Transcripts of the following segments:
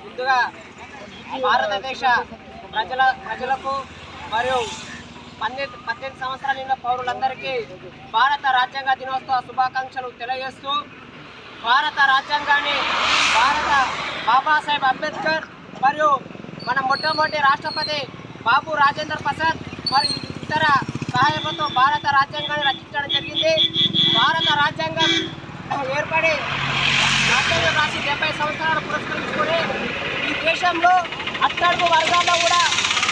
ముందుగా భారతదేశ ప్రజల ప్రజలకు మరియు పన్నెండు పద్దెనిమిది సంవత్సరాల నిండిన పౌరులందరికీ భారత రాజ్యాంగ దినోత్సవ శుభాకాంక్షలు తెలియజేస్తూ భారత రాజ్యాంగాన్ని భారత బాబాసాహెబ్ అంబేద్కర్ మరియు మన మొట్టమొదటి రాష్ట్రపతి బాబు రాజేంద్ర ప్రసాద్ మరియు ఇతర సహాయకులతో భారత రాజ్యాంగాన్ని రచించడం జరిగింది. రాజ్యాంగం ఏర్పడి రాజ్యాంగం రాసి డెబ్బై సంవత్సరాలు పురస్కరించుకొని ఈ దేశంలో అట్టడుగు వర్గాల్లో కూడా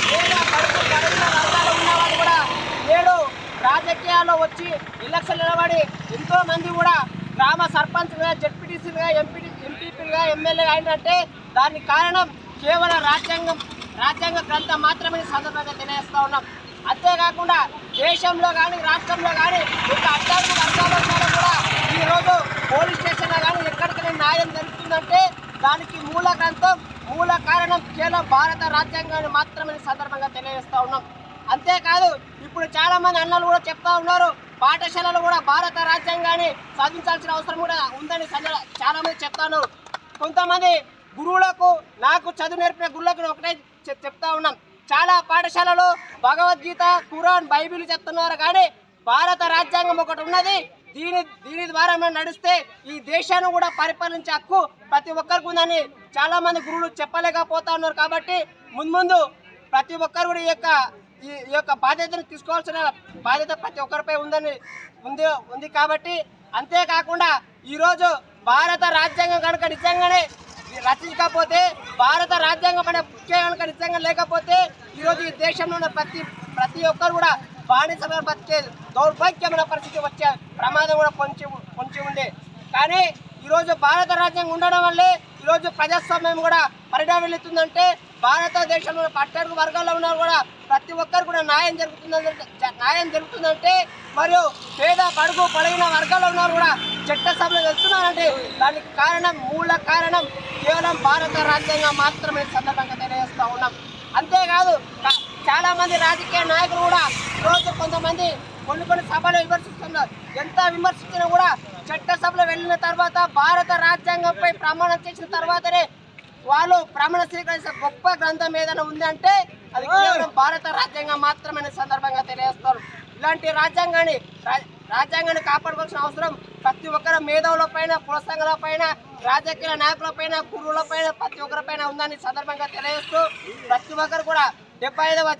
పేద కడుపు కడుగున వర్గాల్లో ఉన్న వాళ్ళు కూడా నేడు రాజకీయాల్లో వచ్చి ఎలక్షన్ నిలబడి ఎంతోమంది కూడా గ్రామ సర్పంచ్లుగా జడ్పీటీసీలుగా ఎంపీ ఎంపీపీలుగా ఎమ్మెల్యేగా అయినంటే దానికి కారణం కేవలం రాజ్యాంగం రాజ్యాంగ గ్రంథం మాత్రమే సందర్భంగా తెలియజేస్తూ ఉన్నాం. అంతేకాకుండా దేశంలో కానీ రాష్ట్రంలో కానీ ఒక అట్టడుగు వర్గాల ద్వారా కూడా ఈరోజు పోలీస్ స్టేషన్లో కానీ ఎక్కడికైనా న్యాయం జరుగుతుందంటే దానికి మూల కారణం కేవలం భారత రాజ్యాంగాన్ని మాత్రమే సందర్భంగా తెలియజేస్తూ ఉన్నాం. అంతేకాదు ఇప్పుడు చాలా మంది అన్నలు కూడా చెప్తా ఉన్నారు పాఠశాలలు కూడా భారత రాజ్యాంగాన్ని సాధించాల్సిన అవసరం కూడా ఉందని చాలామంది చాలా మంది కొంతమంది గురువులకు నాకు చదువు నేర్పిన గురువులకు నేను ఒకటే చెప్- చెప్తా ఉన్నాం. చాలా పాఠశాలలో భగవద్గీత ఖురాన్ బైబిల్ చెప్తున్నారు కానీ భారత రాజ్యాంగం ఒకటి ఉన్నది దీని దీని ద్వారా మనం నడిస్తే ఈ దేశాన్ని కూడా పరిపాలించే హక్కు ప్రతి ఒక్కరికి ఉందని చాలా మంది గురువులు చెప్పలేకపోతా ఉన్నారు కాబట్టి ముందు ముందు ప్రతి ఒక్కరు కూడా ఈ యొక్క ఈ ఈ యొక్క బాధ్యతను తీసుకోవాల్సిన బాధ్యత ప్రతి ఒక్కరిపై ఉందని ఉంది ఉంది కాబట్టి అంతేకాకుండా ఈరోజు భారత రాజ్యాంగం కనుక నిజంగానే రచించకపోతే భారత రాజ్యాంగం అనే ముఖ్య కనుక నిజంగా లేకపోతే ఈరోజు ఈ దేశంలో ఉన్న ప్రతి ప్రతి ఒక్కరు కూడా బానిసమైన బతికే దౌర్భాగ్యమైన పరిస్థితి వచ్చే ప్రమాదం కూడా పొంచి పొంచి ఉండే కానీ ఈరోజు భారత రాజ్యాంగం ఉండడం వల్లే ఈరోజు ప్రజాస్వామ్యం కూడా పరిణామిల్లుతుందంటే భారతదేశంలో పట్టణ వర్గాల్లో ఉన్నారు కూడా ప్రతి ఒక్కరు కూడా న్యాయం జరుగుతుందంటే న్యాయం జరుగుతుందంటే మరియు పేద పడుగు పడిగిన వర్గాల్లో ఉన్నారు కూడా చట్టసభలో వెళ్తున్నారంటే దానికి కారణం మూల కారణం కేవలం భారత రాజ్యాంగం మాత్రమే సందర్భంగా తెలియజేస్తూ ఉన్నాం. అంతేకాదు చాలామంది రాజకీయ నాయకులు కూడా ఈరోజు కొంతమంది కొన్ని కొన్ని సభలు విమర్శిస్తున్నారు. ఎంత విమర్శించినా కూడా చట్టసభలో వెళ్ళిన తర్వాత భారత రాజ్యాంగంపై ప్రమాణం చేసిన తర్వాతనే వాళ్ళు ప్రమాణ స్వీకరించిన గొప్ప గ్రంథం ఏదైనా ఉందంటే అది కేవలం భారత రాజ్యాంగం మాత్రమే సందర్భంగా తెలియజేస్తారు. ఇలాంటి రాజ్యాంగాన్ని రాజ్యాంగాన్ని కాపాడుకోవాల్సిన అవసరం ప్రతి ఒక్కరి మేధావుల పైన పురసంఘాల పైన రాజకీయ నాయకుల పైన గురువుల పైన ప్రతి ఒక్కరి పైన ఉందని సందర్భంగా తెలియజేస్తూ ప్రతి ఒక్కరు కూడా డెబ్బై ఐదవ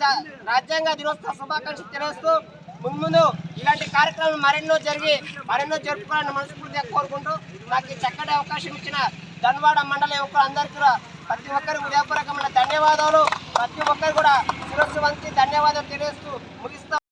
రాజ్యాంగ దినోత్సవ శుభాకాంక్షలు తెలియజేస్తూ ముందు ముందు ఇలాంటి కార్యక్రమాలు మరెన్నో జరిగి మరెన్నో జరుపుకోవాలని మనస్ఫూర్తిగా కోరుకుంటూ నాకు చక్కటి అవకాశం ఇచ్చిన ధన్వాడ మండల యువకులందరికీ కూడా ప్రతి ఒక్కరికి ఉదయపూర్వకమైన ధన్యవాదాలు. ప్రతి ఒక్కరు కూడా శిరస్సు వంచి ధన్యవాదాలు తెలియజేస్తూ ముగిస్తాం